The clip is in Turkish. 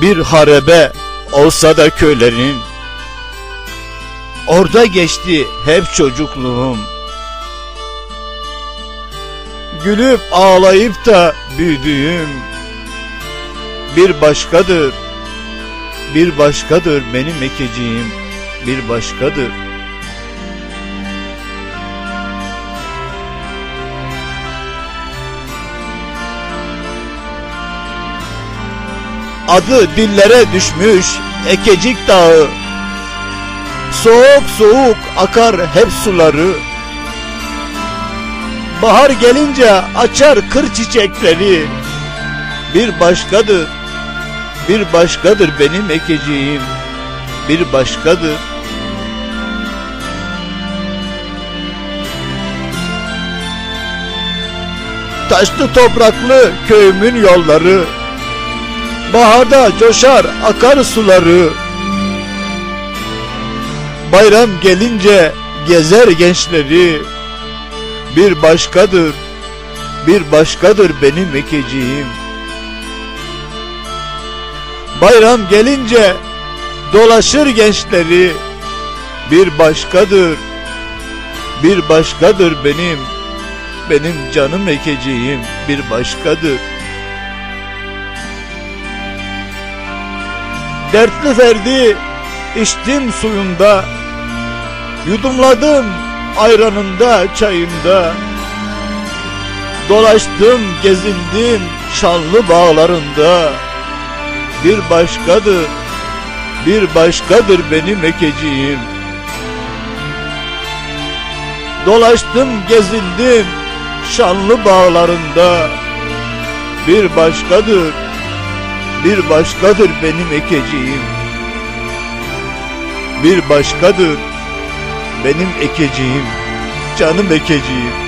Bir harebe olsa da köylerin. Orada geçti hep çocukluğum. Gülüp ağlayıp da büyüdüğüm Bir başkadır. Bir başkadır benim ekeceğim Bir başkadır Adı dillere düşmüş Ekecik Dağı. Soğuk soğuk akar hep suları. Bahar gelince açar kır çiçekleri. Bir başkadır Bir başkadır benim ekeceğim. Bir başkadır. Taşlı topraklı köyümün yolları Baharda coşar akar suları. Bayram gelince gezer gençleri. Bir başkadır Bir başkadır benim ekeceğim. Bayram gelince dolaşır gençleri. Bir başkadır Bir başkadır benim Benim canım ekeceğim. Bir başkadır Dertli ferdi içtim suyunda Yudumladım ayranında çayında. Dolaştım gezindim şanlı bağlarında. Bir başkadır bir başkadır benim ekeceğim Dolaştım gezindim şanlı bağlarında. Bir başkadır bir başkadır benim ekeceğim Bir başkadır benim ekeceğim Canım ekeceğim